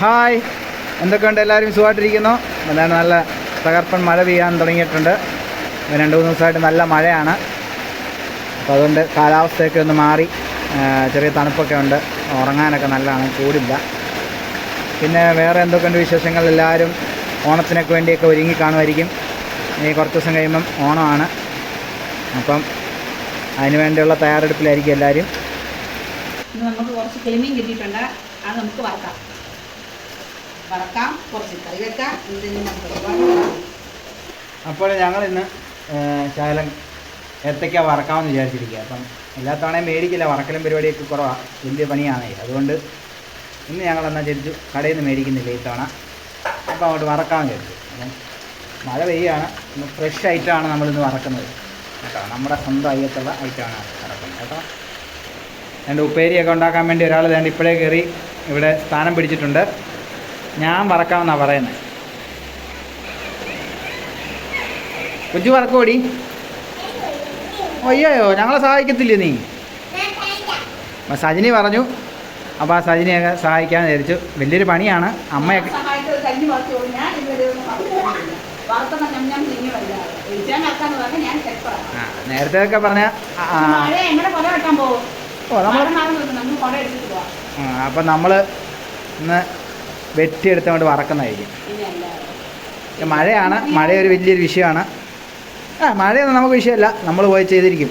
Hi. എന്തൊക്കെയുണ്ട്? എല്ലാവരും സുഖമായിട്ടിരിക്കുന്നു. എന്താണ് നല്ല തകർപ്പൻ മഴ പെയ്യാൻ തുടങ്ങിയിട്ടുണ്ട്. രണ്ട് മൂന്ന് ദിവസമായിട്ട് നല്ല മഴയാണ്. അപ്പോൾ അതുകൊണ്ട് കാലാവസ്ഥയൊക്കെ ഒന്ന് മാറി. ചെറിയ തണുപ്പൊക്കെ ഉണ്ട്. ഉറങ്ങാനൊക്കെ നല്ലതാണ്. ചൂടില്ല. പിന്നെ വേറെ എന്തൊക്കെയുണ്ട് വിശേഷങ്ങൾ? എല്ലാവരും ഓണത്തിനൊക്കെ വേണ്ടിയൊക്കെ ഒരുങ്ങി കാണുമായിരിക്കും. ഇനി കുറച്ച് ദിവസം കഴിയുമ്പം ഓണമാണ്. അപ്പം അതിന് വേണ്ടിയുള്ള തയ്യാറെടുപ്പിലായിരിക്കും എല്ലാവരും. നമുക്ക് കുറച്ച് കിളിമീൻ കിട്ടിയിട്ടുണ്ട്. അത് നമുക്ക് വറക്കാം. വറക്കാം കുറച്ച് കറി വെക്കാം എന്തെങ്കിലും അപ്പോൾ ഞങ്ങൾ ഇന്ന് ശകലം ഏത്തയ്ക്ക വറക്കാമെന്ന് വിചാരിച്ചിരിക്കുക അപ്പം എല്ലാ തവണയും മേടിക്കില്ല. വറക്കലും പരിപാടിയൊക്കെ കുറവാണ് വലിയ പണിയാണേ. അതുകൊണ്ട് ഇന്ന് ഞങ്ങൾ എന്നാ ചോദിച്ചു കടയിൽ നിന്ന് മേടിക്കുന്നില്ല ഈ തവണ? അപ്പോൾ അങ്ങോട്ട് വറക്കാമെന്ന് വിചാരിച്ചു അപ്പം മഴ പെയ്യാണ്. ഇന്ന് ഫ്രഷ് ഐറ്റമാണ് നമ്മളിന്ന് വറക്കുന്നത്. കേട്ടോ നമ്മുടെ സ്വന്തം അയ്യത്തുള്ള ഐറ്റമാണ് വറക്കുന്നത്. കേട്ടോ. രണ്ട് ഉപ്പേരിയൊക്കെ ഉണ്ടാക്കാൻ വേണ്ടി ഒരാൾ വേണ്ട ഇപ്പോഴേ കയറി ഇവിടെ സ്ഥാനം പിടിച്ചിട്ടുണ്ട്. ഞാൻ വറക്കാമെന്നാണ് പറയുന്നത് കൊച്ചു വറക്കോടി അയ്യോ ഞങ്ങളെ സഹായിക്കത്തില്ലേ നീ? അപ്പം സജിനി പറഞ്ഞു. അപ്പോൾ ആ സജിനിയൊക്കെ സഹായിക്കാൻ വിചാരിച്ചു. വലിയൊരു പണിയാണ്. അമ്മയൊക്കെ നേരത്തെ ഒക്കെ പറഞ്ഞ ഓ നമ്മൾ അപ്പം നമ്മൾ ഇന്ന് വെട്ടിയെടുത്തുകൊണ്ട് വറക്കുന്നതായിരിക്കും. മഴയാണ് മഴ ഒരു വലിയൊരു വിഷയമാണ്. ആ മഴയൊന്നും നമുക്ക് വിഷയമല്ല നമ്മൾ പോയി ചെയ്തിരിക്കും.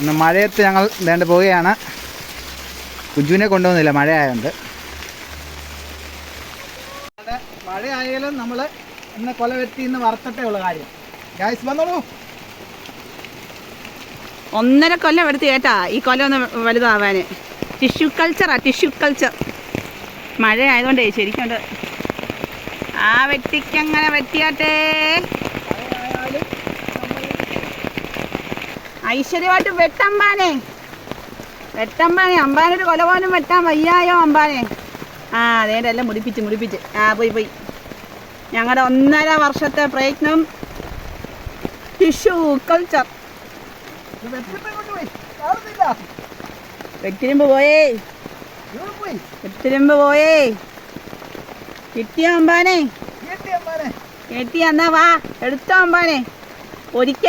ഇന്ന് മഴയത്ത് ഞങ്ങൾ വേണ്ട പോവുകയാണ് കുജുവിനെ കൊണ്ടുവന്നില്ല മഴ ആയതുകൊണ്ട് മഴ ആയാലും നമ്മൾ ഇന്ന് കൊല വെട്ടി ഇന്ന് വറുത്തട്ടേ ഉള്ള കാര്യം. ഗായ്സ് വന്നോളൂ. ഒന്നര കൊല്ലം എടുത്ത് കേട്ടാ ഈ കൊല്ലം ഒന്ന് വലുതാവാന്. ടിഷ്യൂ കൾച്ചറാ ടിഷ്യൂ കൾച്ചർ മഴ ആയതുകൊണ്ടേ ആ വ്യക്തിക്ക് അങ്ങനെ പറ്റിയാട്ടെ? ഐശ്വര്യമായിട്ട് വെട്ടമ്പാനെ വെട്ടമ്പാനെ അമ്പാനൊരു കൊല പോലും വെട്ടാൻ വയ്യായോ അമ്പാനെ? ആ അതേന്റെ എല്ലാം മുടിപ്പിച്ച് മുടിപ്പിച്ച്. ആ പോയി പോയി. ഞങ്ങളുടെ ഒന്നര വർഷത്തെ പ്രയത്നം. ടിഷ്യൂ കൾച്ചർ വെട്ടിരുമ്പ് പോയേ. വെട്ടിരുമ്പ് പോയേ. കിട്ടിയോ അമ്പാനെ. കെട്ടി എന്നാ വാ. എടുത്തോ അമ്പാനെ. ഒരിക്ക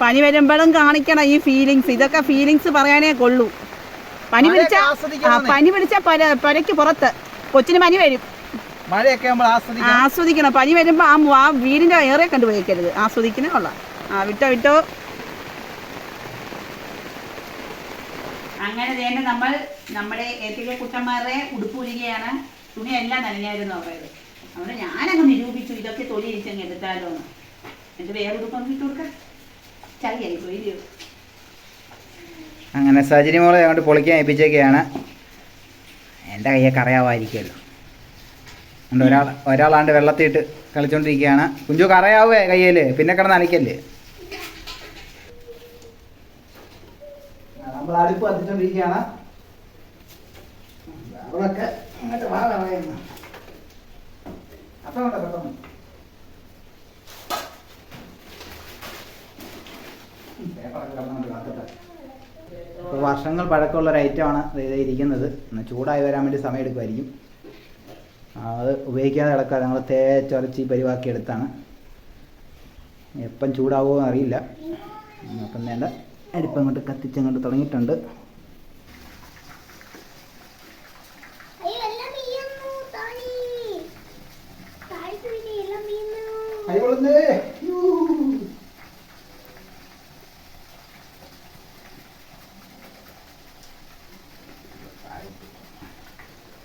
പനി വരുമ്പോഴും കാണിക്കണം ഈ ഫീലിങ്സ് ഇതൊക്കെ ഫീലിങ്സ് പറയാനേ കൊള്ളൂ. പനി പിടിച്ച പനി പിടിച്ച പര പരയ്ക്ക് പുറത്ത്. കൊച്ചിന് പനി വരും. മഴയൊക്കെ നമ്മൾ ആസ്വദിക്കണം ആസ്വദിക്കണം. പനി വരുമ്പോൾ ആ ആ വീടിന്റെ ഏറെ കണ്ടുപോയിക്കരുത്. ആസ്വദിക്കണേ കൊള്ളാം. ആ വിട്ടോ വിട്ടോ. അങ്ങനെ തന്നെ നമ്മൾ നമ്മുടെ ഏത്തിലെ കുട്ടന്മാരുടെ ഉടുപ്പുരികയാണ്. തുണിയെല്ലാം നനഞ്ഞായിരുന്നു അവരത്. അതുകൊണ്ട് ഞാനങ്ങ് നിരൂപിച്ചു. ഇതൊക്കെ തൊലി ഇരിച്ചങ്ങ് എടുത്താലോ എന്ന്. എന്നിട്ട് വേറെ ഉടുപ്പൊന്നും ഇട്ട് കൊടുക്കാം. ചളിയായി പോയില്ലയോ അങ്ങനെ സജിനി മോളെ അങ്ങോട്ട് പൊളിക്കാൻ ഏൽപ്പിച്ചേക്കാണ്. എന്റെ കയ്യൊക്കെ അറിയാമായിരിക്കുമല്ലോ. അതുകൊണ്ട് ഒരാൾ ഒരാളാണ്ട് വെള്ളത്തിയിട്ട് കളിച്ചോണ്ടിരിക്കുകയാണ്. കുഞ്ചു കറയാവേ കയ്യിൽ പിന്നെ കിടന്ന് അലിക്കല്ലേ നമ്മൾ അങ്ങോട്ട് അപ്പം വർഷങ്ങൾ പഴക്കമുള്ള ഒരു ഐറ്റമാണ് ഇരിക്കുന്നത്. ഒന്ന് ചൂടായി വരാൻ വേണ്ടി സമയം എടുക്കുമായിരിക്കും അത് ഉപയോഗിക്കാതെ കിടക്കാതെ ഞങ്ങൾ തേച്ചൊരച്ച് ഈ പരിവാക്കി എടുത്താണ്. എപ്പം ചൂടാവുമോ അറിയില്ല. അപ്പം വേണ്ട. അരിപ്പം അങ്ങോട്ട് കത്തിച്ചങ്ങോട്ട് തുടങ്ങിയിട്ടുണ്ട്.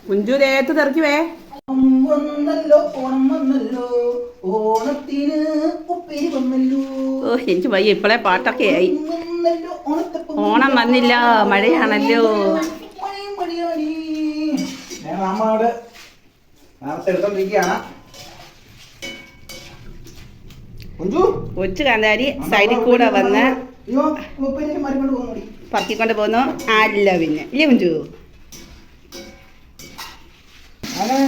കുഞ്ചു ദേഹത്ത് തെറിക്കുവേ? വന്നല്ലോ ഓണം വന്നല്ലോ ഓണത്തിന് ഉപ്പേരി വന്നല്ലോ. ഓ എനിക്ക് വയ്യ ഇപ്പോഴേ പാട്ടൊക്കെ ആയി. ഓണം വന്നില്ല മഴയാണല്ലോ. അമ്മയോട് നേരത്തെ എടുത്തോണ്ടിരിക്കുകയാണ് കുഞ്ചു? കൊച്ചു കാന്താരി സൈഡിൽ കൂടെ വന്ന് പറക്കിക്കൊണ്ട് പോകുന്നു. അല്ല പിന്നെ. ഇല്ലേ കുഞ്ചു? അങ്ങനെ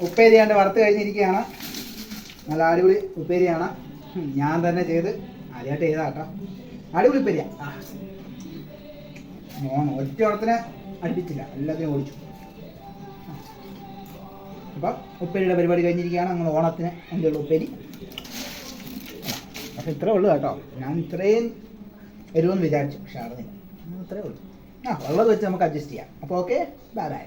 ഉപ്പേരി കണ്ട് വറുത്ത് കഴിഞ്ഞിരിക്കുകയാണ്. നല്ല അടിപൊളി ഉപ്പേരിയാണ്. ഞാൻ തന്നെ ചെയ്ത് ആദ്യമായിട്ട് ചെയ്താ കേട്ടോ അടിപൊളി മോൻ ഒറ്റ ഓണത്തിന് അടുപ്പിച്ചില്ല. എല്ലാത്തിനും ഓടിച്ചു. അപ്പം ഉപ്പേരിയുടെ പരിപാടി കഴിഞ്ഞിരിക്കുകയാണ്. അങ്ങനെ ഓണത്തിന് ഉള്ള ഉപ്പേരി? പക്ഷെ ഇത്രേ ഉള്ളൂ കേട്ടോ. ഞാൻ ഇത്രയും വരുമെന്ന് വിചാരിച്ചു. പക്ഷെ അറിഞ്ഞില്ല. ഇത്രേ ഉള്ളൂ. ആ ഉള്ളത് വെച്ച് നമുക്ക് അഡ്ജസ്റ്റ് ചെയ്യാം. അപ്പോൾ ഓക്കെ ബൈ ബൈ